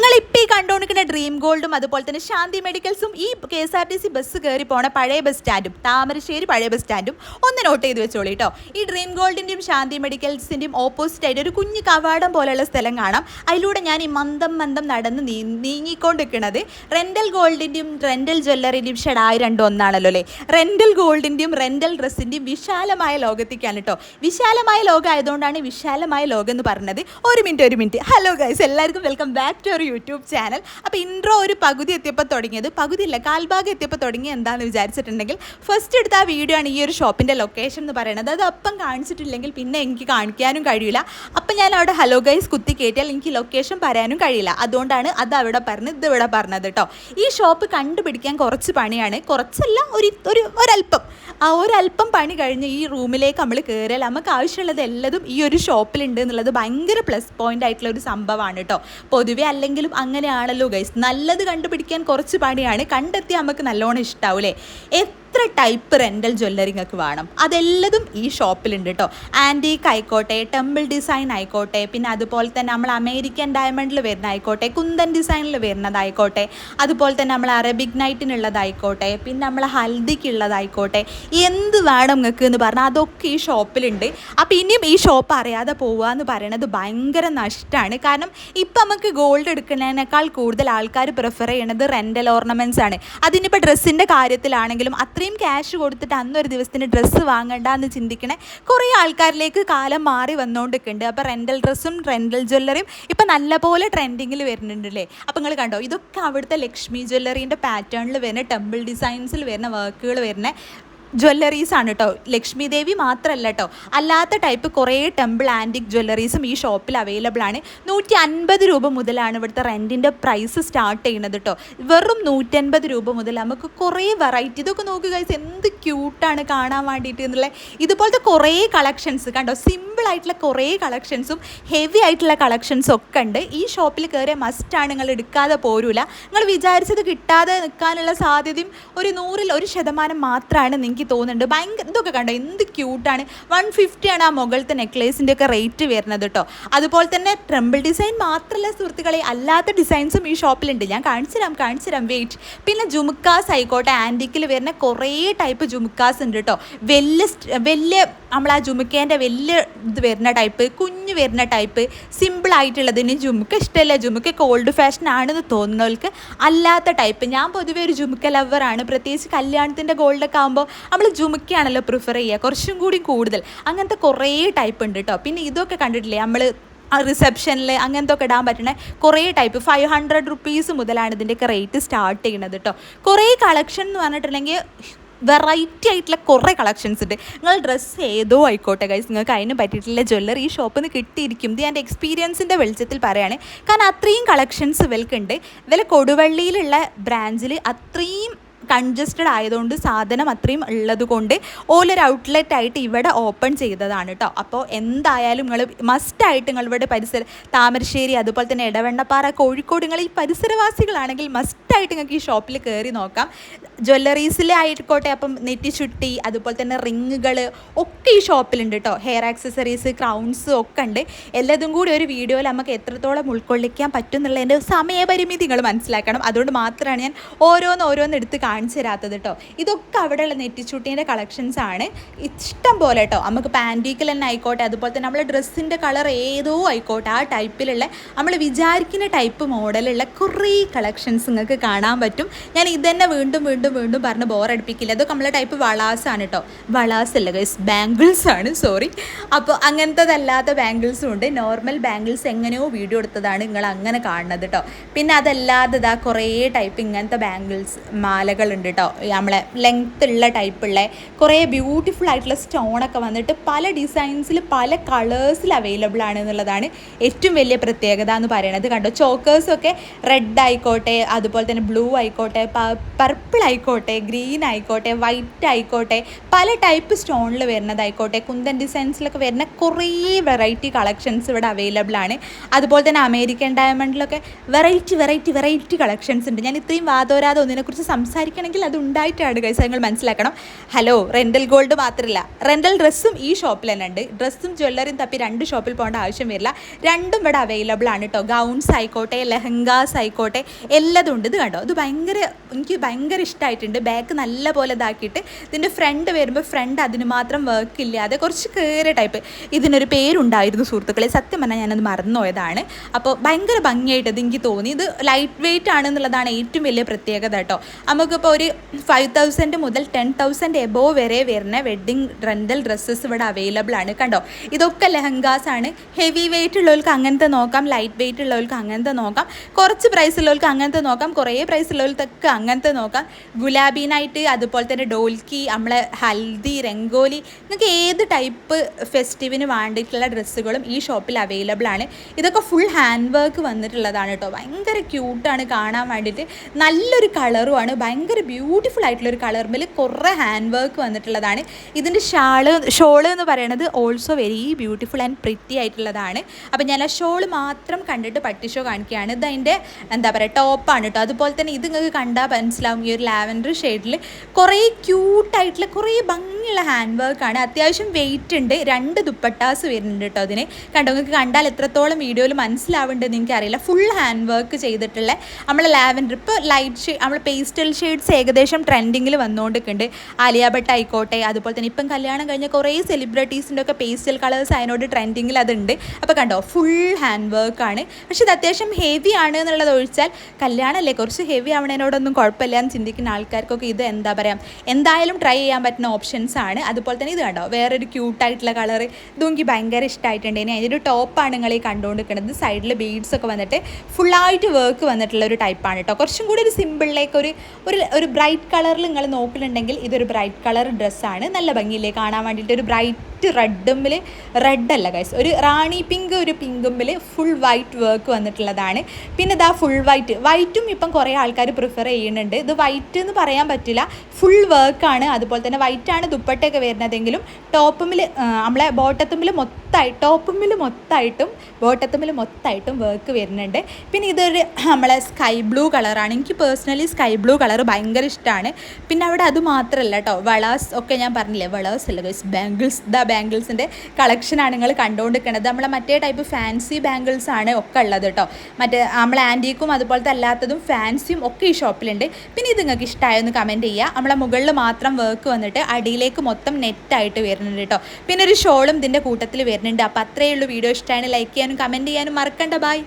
നിങ്ങൾ ഇപ്പോൾ ഈ കണ്ടുകൊണ്ടിരിക്കുന്ന ഡ്രീം ഗോൾഡും അതുപോലെ തന്നെ ശാന്തി മെഡിക്കൽസും ഈ K S R T C bus കയറി പോണ പഴയ ബസ് സ്റ്റാൻഡും താമരശ്ശേരി പഴയ ബസ് സ്റ്റാൻഡും ഒന്ന് നോട്ട് ചെയ്ത് വെച്ചോളൂ കേട്ടോ ഈ ഡ്രീം ഗോൾഡിന്റെയും ശാന്തി മെഡിക്കൽസിന്റെയും ഓപ്പോസിറ്റ് ആയിട്ട് ഒരു കുഞ്ഞു കവാടം പോലെയുള്ള സ്ഥലം കാണാം. അതിലൂടെ ഞാൻ ഈ മന്ദം മന്ദം നടന്ന് നീ നീങ്ങിക്കൊണ്ടിരിക്കുന്നത് റെന്റൽ ഗോൾഡിന്റെയും റെന്റൽ ജ്വല്ലറിന്റെയും ഷെഡായി രണ്ടും ഒന്നാണല്ലോ അല്ലേ? റെന്റൽ ഗോൾഡിന്റെയും റെന്റൽ ഡ്രസ്സിന്റെയും വിശാലമായ ലോകത്തേക്കാണ് കേട്ടോ വിശാലമായ ലോകമായതുകൊണ്ടാണ് വിശാലമായ ലോകം എന്ന് പറഞ്ഞത്. ഒരു മിനിറ്റ് ഒരു മിനിറ്റ്. ഹലോ ഗൈസ് എല്ലാവർക്കും welcome back to our YouTube channel അപ്പോൾ ഇൻട്രോ ഒരു പകുതി എത്തിയപ്പോൾ തുടങ്ങിയത്. പകുതി ഇല്ല കാൽഭാഗം എത്തിയപ്പോൾ തുടങ്ങി എന്താണെന്ന് വിചാരിച്ചിട്ടുണ്ടെങ്കിൽ ഫസ്റ്റ് എടുത്ത ആ വീഡിയോ ആണ് ഈ ഒരു ഷോപ്പിന്റെ ലൊക്കേഷൻ എന്ന് പറയുന്നത്. അത് അപ്പം കാണിച്ചിട്ടില്ലെങ്കിൽ പിന്നെ എനിക്ക് കാണിക്കാനും കഴിയില്ല. അപ്പം ഞാൻ അവിടെ ഹലോ ഗൈസ് കുത്തി കയറ്റിയാൽ എനിക്ക് ലൊക്കേഷൻ പറയാനും കഴിയില്ല. അതുകൊണ്ടാണ് അത് അവിടെ പറഞ്ഞത് ഇത് ഇവിടെ പറഞ്ഞത് കേട്ടോ ഈ ഷോപ്പ് കണ്ടുപിടിക്കാൻ കുറച്ച് പണിയാണ്. കുറച്ചല്ല ഒരു ഒരു ഒരല്പം ആ ഒരല്പം പണി കഴിഞ്ഞ് ഈ റൂമിലേക്ക് നമ്മൾ കയറിയാൽ നമുക്ക് ആവശ്യമുള്ളത് എല്ലതും ഈ ഒരു ഷോപ്പിലുണ്ട് എന്നുള്ളത് ഭയങ്കര പ്ലസ് പോയിന്റ് ആയിട്ടുള്ള ഒരു സംഭവമാണ് കേട്ടോ പൊതുവെ അല്ലെങ്കിലും അങ്ങനെയാണല്ലോ ഗൈസ് നല്ലത് കണ്ടുപിടിക്കാൻ കുറച്ച് പണിയാണ്. കണ്ടെത്തി നമുക്ക് നല്ലോണം ഇഷ്ടാവൂലേ എത്ര ടൈപ്പ് റെന്റൽ ജ്വല്ലറി നിങ്ങൾക്ക് വേണം? അതെല്ലതും ഈ ഷോപ്പിലുണ്ട് കേട്ടോ ആന്റീക്ക് ആയിക്കോട്ടെ ടെമ്പിൾ ഡിസൈൻ ആയിക്കോട്ടെ പിന്നെ അതുപോലെ തന്നെ നമ്മൾ അമേരിക്കൻ ഡയമണ്ടിൽ വരുന്ന ആയിക്കോട്ടെ കുന്തൻ ഡിസൈനിൽ വരുന്നതായിക്കോട്ടെ അതുപോലെ തന്നെ നമ്മൾ അറബിക് നൈറ്റിനുള്ളതായിക്കോട്ടെ പിന്നെ നമ്മൾ ഹൽദിക്കുള്ളതായിക്കോട്ടെ എന്ത് വേണം നിങ്ങൾക്ക് എന്ന് പറഞ്ഞാൽ അതൊക്കെ ഈ ഷോപ്പിലുണ്ട്. അപ്പോൾ ഇനിയും ഈ ഷോപ്പ് അറിയാതെ പോവുക എന്ന് പറയുന്നത് ഭയങ്കര നഷ്ടമാണ് കാരണം ഇപ്പം നമുക്ക് ഗോൾഡ് എടുക്കുന്നതിനേക്കാൾ കൂടുതൽ ആൾക്കാർ പ്രിഫർ ചെയ്യണത് റെന്റൽ ഓർണമെന്റ്സ് ആണ്. അതിനിപ്പോൾ ഡ്രസ്സിന്റെ കാര്യത്തിലാണെങ്കിലും അത്രയും ക്യാഷ് കൊടുത്തിട്ട് അന്നൊരു ദിവസത്തിന് ഡ്രസ്സ് വാങ്ങണ്ട എന്ന് ചിന്തിക്കണേ. കുറേ ആൾക്കാരിലേക്ക് കാലം മാറി വന്നുകൊണ്ടിരിക്കുന്നുണ്ട് അപ്പോൾ റെന്റൽ ഡ്രസ്സും റെന്റൽ ജ്വല്ലറിയും ഇപ്പം നല്ലപോലെ ട്രെൻഡിങ്ങിൽ വരുന്നുണ്ട് അല്ലേ അപ്പോൾ നിങ്ങൾ കണ്ടോ? ഇതൊക്കെ അവിടുത്തെ ലക്ഷ്മി ജ്വല്ലറീന്റെ പാറ്റേണിൽ വരുന്ന ടെമ്പിൾ ഡിസൈൻസിൽ വരുന്ന വർക്കുകൾ വരുന്ന. ജ്വല്ലറീസ് ആണ് കേട്ടോ ലക്ഷ്മി ദേവി മാത്രമല്ല കേട്ടോ അല്ലാത്ത ടൈപ്പ് കുറേ ടെമ്പിൾ ആന്റിക് ജ്വല്ലറീസും ഈ ഷോപ്പിൽ അവൈലബിൾ ആണ്. നൂറ്റി അൻപത് രൂപ മുതലാണ് ഇവിടുത്തെ റെന്റിന്റെ പ്രൈസ് സ്റ്റാർട്ട് ചെയ്യുന്നത് കേട്ടോ വെറും നൂറ്റൻപത് രൂപ മുതൽ നമുക്ക് കുറേ വെറൈറ്റി ഇതൊക്കെ നോക്കുക എന്ത് ക്യൂട്ടാണ് കാണാൻ വേണ്ടിയിട്ട് എന്നുള്ളത് ഇതുപോലത്തെ കുറേ കളക്ഷൻസ് കണ്ടോ? സിമ്പിൾ ആയിട്ടുള്ള കുറേ കളക്ഷൻസും ഹെവി ആയിട്ടുള്ള കളക്ഷൻസും ഒക്കെ ഉണ്ട്. ഈ ഷോപ്പിൽ കയറിയ മസ്റ്റാണ് നിങ്ങൾ എടുക്കാതെ പോരൂല. നിങ്ങൾ വിചാരിച്ചത് കിട്ടാതെ നിൽക്കാനുള്ള സാധ്യതയും ഒരു നൂറിൽ ഒരു ശതമാനം മാത്രമാണ്. നിങ്ങൾക്ക് തോന്നുന്നുണ്ട്. ഭയങ്കര ഇതൊക്കെ കണ്ടോ? എന്ത് ക്യൂട്ടാണ് വൺ ഫിഫ്റ്റിയാണ് ആ മുകളിലത്തെ നെക്ലേസിന്റെ ഒക്കെ റേറ്റ് വരുന്നത് കേട്ടോ അതുപോലെ തന്നെ ട്രംബിൾ ഡിസൈൻ മാത്രമല്ല സുഹൃത്തുക്കളെ അല്ലാത്ത ഡിസൈൻസും ഈ ഷോപ്പിലുണ്ട് ഞാൻ കാണിച്ചു തരാം കാണിച്ചു തരാം. വെയിറ്റ് പിന്നെ ജുമുക്കാസ് ആയിക്കോട്ടെ. ആന്റിക്കിൽ വരുന്ന കുറേ ടൈപ്പ് ജുമുക്കാസ് ഉണ്ട് കേട്ടോ വലിയ വലിയ നമ്മൾ ആ ജുമുക്കേന്റെ വലിയ ഇത് വരുന്ന ടൈപ്പ് കുഞ്ഞ് വരുന്ന ടൈപ്പ് സിമ്പിൾ ആയിട്ടുള്ളതിന് ജുമുക്ക് ഇഷ്ടമല്ല ജുമുക്ക് കോൾഡ് ഫാഷൻ ആണെന്ന് തോന്നുന്നവർക്ക് അല്ലാത്ത ടൈപ്പ് ഞാൻ പൊതുവേ ഒരു ജുമുക്ക ലവറാണ് പ്രത്യേകിച്ച് കല്യാണത്തിന്റെ ഗോൾഡൊക്കെ ആകുമ്പോൾ നമ്മൾ ജുമുക്കയാണല്ലോ പ്രിഫർ ചെയ്യുക. കുറച്ചും കൂടി കൂടുതൽ. അങ്ങനത്തെ കുറേ ടൈപ്പ് ഉണ്ട് കേട്ടോ പിന്നെ ഇതൊക്കെ കണ്ടിട്ടില്ലേ? നമ്മൾ റിസപ്ഷനിൽ അങ്ങനത്തെ ഒക്കെ ഇടാൻ പറ്റണ കുറേ ടൈപ്പ് ഫൈവ് ഹൺഡ്രഡ് റുപ്പീസ് മുതലാണ് ഇതിന്റെയൊക്കെ റേറ്റ് സ്റ്റാർട്ട് ചെയ്യുന്നത് കേട്ടോ കുറേ കളക്ഷൻ എന്ന് പറഞ്ഞിട്ടുണ്ടെങ്കിൽ വെറൈറ്റി ആയിട്ടുള്ള കുറേ കളക്ഷൻസ് ഉണ്ട്. നിങ്ങൾ ഡ്രസ്സ് ഏതോ ആയിക്കോട്ടെ ഗൈസ് നിങ്ങൾക്ക് അതിന് പറ്റിയിട്ടുള്ള ജ്വല്ലറി ഈ ഷോപ്പിൽ നിന്ന് കിട്ടിയിരിക്കും. ഇത് എന്റെ എക്സ്പീരിയൻസിന്റെ വെളിച്ചത്തിൽ പറയുകയാണ്. കാരണം അത്രയും കളക്ഷൻസ് ഇവൽക്കുണ്ട് ഇവലെ കൊടുവള്ളിയിലുള്ള ബ്രാഞ്ചിൽ അത്രയും കൺജസ്റ്റഡ് ആയതുകൊണ്ട് സാധനം അത്രയും ഉള്ളത് കൊണ്ട് ഓലൊരു ഔട്ട്ലെറ്റ് ആയിട്ട് ഇവിടെ ഓപ്പൺ ചെയ്തതാണ് കേട്ടോ അപ്പോൾ എന്തായാലും നിങ്ങൾ മസ്റ്റായിട്ട് നിങ്ങൾ ഇവിടെ പരിസര താമരശ്ശേരി അതുപോലെ തന്നെ ഇടവണ്ണപ്പാറ കോഴിക്കോട് നിങ്ങൾ ഈ പരിസരവാസികളാണെങ്കിൽ മസ്റ്റായിട്ട് നിങ്ങൾക്ക് ഈ ഷോപ്പിൽ കയറി നോക്കാം. ജ്വല്ലറീസിലെ ആയിക്കോട്ടെ അപ്പം നെറ്റിച്ചുട്ടി അതുപോലെ തന്നെ റിങ്ങുകൾ ഒക്കെ ഈ ഷോപ്പിലുണ്ട് കേട്ടോ ഹെയർ ആക്സസറീസ് ക്രൗൺസ് ഒക്കെ ഉണ്ട്. എല്ലാതും കൂടി ഒരു വീഡിയോയിൽ നമുക്ക് എത്രത്തോളം ഉൾക്കൊള്ളിക്കാൻ പറ്റും എന്നുള്ളതിന്റെ സമയപരിമിതി നിങ്ങൾ മനസ്സിലാക്കണം. അതുകൊണ്ട് മാത്രമാണ് ഞാൻ ഓരോന്ന് ഓരോന്ന് എടുത്ത് കാണിച്ചു തരാത്തത് കേട്ടോ ഇതൊക്കെ അവിടെയുള്ള നെറ്റിച്ചുട്ടീന്റെ കളക്ഷൻസ് ആണ്. ഇഷ്ടം പോലെ കേട്ടോ നമുക്ക് പാന്റീക്കിൽ തന്നെ ആയിക്കോട്ടെ അതുപോലെ തന്നെ നമ്മളെ ഡ്രസ്സിന്റെ കളർ ഏതോ ആയിക്കോട്ടെ ആ ടൈപ്പിലുള്ള നമ്മൾ വിചാരിക്കുന്ന ടൈപ്പ് മോഡലുള്ള കുറേ കളക്ഷൻസ് നിങ്ങൾക്ക് കാണാൻ പറ്റും. ഞാൻ ഇതന്നെ വീണ്ടും വീണ്ടും വീണ്ടും വീണ്ടും പറഞ്ഞ് ബോറടിപ്പിക്കില്ല അതൊക്കെ നമ്മളെ ടൈപ്പ് വളാസാണ് കേട്ടോ വളാസ് അല്ല ഗൈസ് ബാംഗിൾസ് ആണ് സോറി അപ്പോൾ അങ്ങനത്തതല്ലാത്ത ബാംഗിൾസും ഉണ്ട്. നോർമൽ ബാംഗിൾസ് എങ്ങനെയോ വീഡിയോ എടുത്തതാണ് നിങ്ങൾ അങ്ങനെ കാണുന്നത് കേട്ടോ പിന്നെ അതല്ലാതെ ഇതാ കുറേ ടൈപ്പ് ഇങ്ങനത്തെ ബാംഗിൾസ് മാലകളുണ്ട് കേട്ടോ നമ്മളെ ലെങ്ത് ഉള്ള ടൈപ്പുള്ള കുറേ ബ്യൂട്ടിഫുൾ ആയിട്ടുള്ള സ്റ്റോണൊക്കെ വന്നിട്ട് പല ഡിസൈൻസിൽ പല കളേഴ്സിൽ അവൈലബിൾ ആണ് എന്നുള്ളതാണ് ഏറ്റവും വലിയ പ്രത്യേകത എന്ന് പറയുന്നത് കണ്ടോ? ചോക്കേഴ്സൊക്കെ റെഡ് ആയിക്കോട്ടെ അതുപോലെ തന്നെ ബ്ലൂ ആയിക്കോട്ടെ പർപ്പിൾ ആയിക്കോട്ടെ ഗ്രീൻ ആയിക്കോട്ടെ വൈറ്റ് ആയിക്കോട്ടെ പല ടൈപ്പ് സ്റ്റോണിൽ വരുന്നതായിക്കോട്ടെ കുന്തൻ ഡിസൈൻസിലൊക്കെ വരുന്ന കുറേ വെറൈറ്റി കളക്ഷൻസ് ഇവിടെ അവൈലബിൾ ആണ്. അതുപോലെ തന്നെ അമേരിക്കൻ ഡയമണ്ടിലൊക്കെ വെറൈറ്റി വെറൈറ്റി വെറൈറ്റി കളക്ഷൻസ് ഉണ്ട്. ഞാൻ ഇത്രയും വാദോരാതെ ഒന്നിനെക്കുറിച്ച് സംസാരിക്കണമെങ്കിൽ അത് ഉണ്ടായിട്ടാണ് കൈസ നിങ്ങൾ മനസ്സിലാക്കണം. ഹലോ റെന്റൽ ഗോൾഡ് മാത്രമല്ല റെന്റൽ ഡ്രസ്സും ഈ ഷോപ്പിൽ തന്നെ ഉണ്ട്. ഡ്രസ്സും ജ്വല്ലറിയും തപ്പി രണ്ട് ഷോപ്പിൽ പോകേണ്ട ആവശ്യം വരില്ല. രണ്ടും ഇവിടെ അവൈലബിൾ ആണ് കേട്ടോ ഗൗൺസ് ആയിക്കോട്ടെ ലെഹങ്കാസ് ആയിക്കോട്ടെ എല്ലാതും ഉണ്ട്. ഇത് കണ്ടോ? ഇത് ഭയങ്കര എനിക്ക് ഭയങ്കര ഇഷ്ടമായിട്ടുണ്ട് ബാക്ക് നല്ല പോലെ ഇതാക്കിയിട്ട് ഇതിന്റെ ഫ്രണ്ട് വരുമ്പോൾ ഫ്രണ്ട് അതിന് മാത്രം വർക്ക് ഇല്ലാതെ കുറച്ച് കയറിയ ടൈപ്പ് ഇതിനൊരു പേരുണ്ടായിരുന്നു സുഹൃത്തുക്കളെ. സത്യം പറഞ്ഞാൽ ഞാനത് മറന്നുപോയതാണ്. അപ്പോൾ ഭയങ്കര ഭംഗിയായിട്ട് അതെനിക്ക് തോന്നി. ഇത് ലൈറ്റ് വെയിറ്റ് ആണെന്നുള്ളതാണ് ഏറ്റവും വലിയ പ്രത്യേകത കേട്ടോ. നമുക്കിപ്പോൾ ഒരു ഫൈവ് തൗസൻഡ് മുതൽ ടെൻ തൗസൻഡ് എബോ വരെ വരുന്ന വെഡ്ഡിങ് റെന്റൽ ഡ്രസ്സസ് ഇവിടെ അവൈലബിൾ ആണ്. കണ്ടോ? ഇതൊക്കെ ലെഹങ്കാസ് ആണ്. ഹെവി വെയിറ്റ് ഉള്ളവർക്ക് അങ്ങനത്തെ നോക്കാം. ലൈറ്റ് വെയിറ്റ് ഉള്ളവർക്ക് അങ്ങനത്തെ നോക്കാം. കുറച്ച് പ്രൈസ് ഉള്ളവർക്ക് അങ്ങനത്തെ നോക്കാം. കുറേ പ്രൈസ് ഉള്ളവർക്കൊക്കെ അങ്ങനത്തെ നോക്കാം. ഗുലാബി നൈറ്റ് അതുപോലെ തന്നെ ഡോൽക്കി നമ്മളെ ഹൽദി രംഗോലി നിങ്ങൾക്ക് ഏത് ടൈപ്പ് ഫെസ്റ്റിവിന് വേണ്ടിയിട്ടുള്ള ഡ്രസ്സുകളും ഈ ഷോപ്പിൽ അവൈലബിൾ ആണ്. ഇതൊക്കെ ഫുൾ ഹാൻഡ് വർക്ക് വന്നിട്ടുള്ളതാണ് കേട്ടോ. ഭയങ്കര ക്യൂട്ടാണ് കാണാൻ വേണ്ടിയിട്ട്. നല്ലൊരു കളറുമാണ് ഭയങ്കര ബ്യൂട്ടിഫുൾ ആയിട്ടുള്ള ഒരു കളർമിൽ കുറേ ഹാൻഡ് വർക്ക് വന്നിട്ടുള്ളതാണ്. ഇതിന്റെ ഷാൾ ഷോൾ എന്ന് പറയുന്നത് also very beautiful and pretty ആയിട്ടുള്ളതാണ്. അപ്പോൾ ഞാൻ ആ ഷോൾ മാത്രം കണ്ടിട്ട് പട്ടിഷോ കാണിക്കുകയാണ്. ഇത് അതിന്റെ എന്താ പറയുക ടോപ്പാണ് കേട്ടോ. അതുപോലെ തന്നെ ഇത് നിങ്ങൾക്ക് കണ്ടാൽ മനസ്സിലാവും ഈ ഒരു ലാവൻഡർ ഷെയ്ഡിൽ കുറേ ക്യൂട്ടായിട്ടുള്ള കുറേ ഭംഗിയുള്ള ഹാൻഡ് വർക്കാണ് അത്യാവശ്യം വെയിറ്റ് ഉണ്ട്. രണ്ട് ദുപ്പട്ടാസ് വരുന്നുണ്ട് കേട്ടോ അതിന്. കണ്ടോ നിങ്ങൾക്ക് കണ്ടാൽ എത്രത്തോളം വീഡിയോയിൽ മനസ്സിലാവുന്നുണ്ടെന്ന് എനിക്കറിയില്ല. ഫുൾ ഹാൻഡ് വർക്ക് ചെയ്തിട്ടുള്ള നമ്മൾ ലാവൻഡർ. ഇപ്പോൾ ലൈറ്റ് ഷെയ്ഡ് നമ്മൾ പേസ്റ്റൽ ഷെയ്ഡ്സ് ഏകദേശം ട്രെൻഡിങ്ങിൽ വന്നുകൊണ്ടിരിക്കുന്നുണ്ട് ആലിയ ഭട്ട് ആയിക്കോട്ടെ അതുപോലെ തന്നെ ഇപ്പം കല്യാണം കഴിഞ്ഞ കുറേ സെലിബ്രിറ്റീസിന്റെ ഒക്കെ പേസ്റ്റൽ കളേഴ്സ് അതിനോട് ട്രെൻഡിങ്ങിൽ അതുണ്ട്. അപ്പോൾ കണ്ടോ ഫുൾ ഹാൻഡ് വർക്കാണ് പക്ഷേ ഇത് അത്യാവശ്യം ഹെവി ആണ് എന്നുള്ളത് ഒഴിച്ചാൽ കല്യാണമല്ലേ? കുറച്ച് ഹെവി ആവണതിനോടൊന്നും കുഴപ്പമില്ല എന്ന് ചിന്തിക്കുന്ന ആൾക്കാർക്കൊക്കെ ഇത് എന്താ പറയുക എന്തായാലും ട്രൈ ചെയ്യാൻ പറ്റുന്ന ഓപ്ഷൻസ് ആണ്. അതുപോലെ തന്നെ ഇത് കണ്ടോ വേറൊരു ക്യൂട്ടായിട്ടുള്ള കളർ ഇതും എനിക്ക് ഭയങ്കര ഇഷ്ടമായിട്ടുണ്ട് ഇനി അതിന്റെ ഒരു ടോപ്പാണ് നിങ്ങൾ ഈ കണ്ടുകൊണ്ടിരിക്കുന്നത്. സൈഡിൽ ബീഡ്സ് ഒക്കെ വന്നിട്ട് ഫുള്ളായിട്ട് വർക്ക് വന്നിട്ടുള്ള ഒരു ടൈപ്പാണ് കേട്ടോ കുറച്ചും കൂടി ഒരു സിമ്പിളിലേക്ക് ഒരു ഒരു ഒരു ബ്രൈറ്റ് കളറിൽ നിങ്ങൾ നോക്കുന്നുണ്ടെങ്കിൽ ഇതൊരു ബ്രൈറ്റ് കളർ ഡ്രസ്സാണ് നല്ല ഭംഗിയില്ലേ? കാണാൻ വേണ്ടിയിട്ട് ഒരു ബ്രൈറ്റ് റെഡുമ്പിൽ റെഡ് അല്ല ഗൈസ് ഒരു റാണി പിങ്ക് ഒരു പിങ്കുമ്പിൽ ഫുൾ വൈറ്റ് വർക്ക് വന്നിട്ടുള്ളതാണ്. പിന്നെ ഇതാ ഫുൾ വൈറ്റ് വൈറ്റും ഇപ്പം കുറേ ആൾക്കാർ പ്രിഫർ ചെയ്യുന്നുണ്ട്. ഇത് വൈറ്റ് എന്ന് പറയാൻ പറ്റില്ല. ഫുൾ വർക്കാണ് അതുപോലെ തന്നെ വൈറ്റാണ് ദുപ്പട്ടയൊക്കെ വരുന്നതെങ്കിലും ടോപ്പുമിൽ നമ്മളെ ബോട്ടത്തുമ്പിൽ മൊത്തമായി ടോപ്പുമ്പിൽ മൊത്തമായിട്ടും ബോട്ടത്തുമ്മിൽ മൊത്തമായിട്ടും വർക്ക് വരുന്നുണ്ട്. പിന്നെ ഇതൊരു നമ്മളെ സ്കൈ ബ്ലൂ കളറാണ് എനിക്ക് പേഴ്സണലി സ്കൈ ബ്ലൂ കളർ ഭയങ്കര ഇഷ്ടമാണ് പിന്നെ അവിടെ അത് മാത്രമല്ല കേട്ടോ വളേഴ്സ് ഒക്കെ ഞാൻ പറഞ്ഞില്ലേ? വളേഴ്സ് അല്ല ഗൈസ് ബാംഗിൾസ് ദ ബാംഗിൾസിന്റെ കളക്ഷനാണ് നിങ്ങൾ കണ്ടുകൊണ്ടിരിക്കുന്നത് നമ്മളെ മറ്റേ ടൈപ്പ് ഫാൻസി ബാംഗിൾസ് ആണ് ഒക്കെ ഉള്ളത് കേട്ടോ മറ്റേ നമ്മളെ ആന്റീക്കും അതുപോലത്തെ അല്ലാത്തതും ഫാൻസിയും ഒക്കെ ഈ ഷോപ്പിലുണ്ട് പിന്നെ ഇത് നിങ്ങൾക്ക് ഇഷ്ടമായെന്ന് കമന്റ് ചെയ്യുക നമ്മളെ മുകളിൽ മാത്രം വർക്ക് വന്നിട്ട് അടിയിലേക്ക് മൊത്തം നെറ്റായിട്ട് വരുന്നുണ്ട് കേട്ടോ പിന്നെ ഒരു ഷോളും ഇതിന്റെ കൂട്ടത്തിൽ വരുന്നുണ്ട്. അപ്പോൾ അത്രയേ ഉള്ളൂ. വീഡിയോ ഇഷ്ടമാണ് ലൈക്ക് ചെയ്യാനും കമന്റ് ചെയ്യാനും മറക്കണ്ട. ബൈ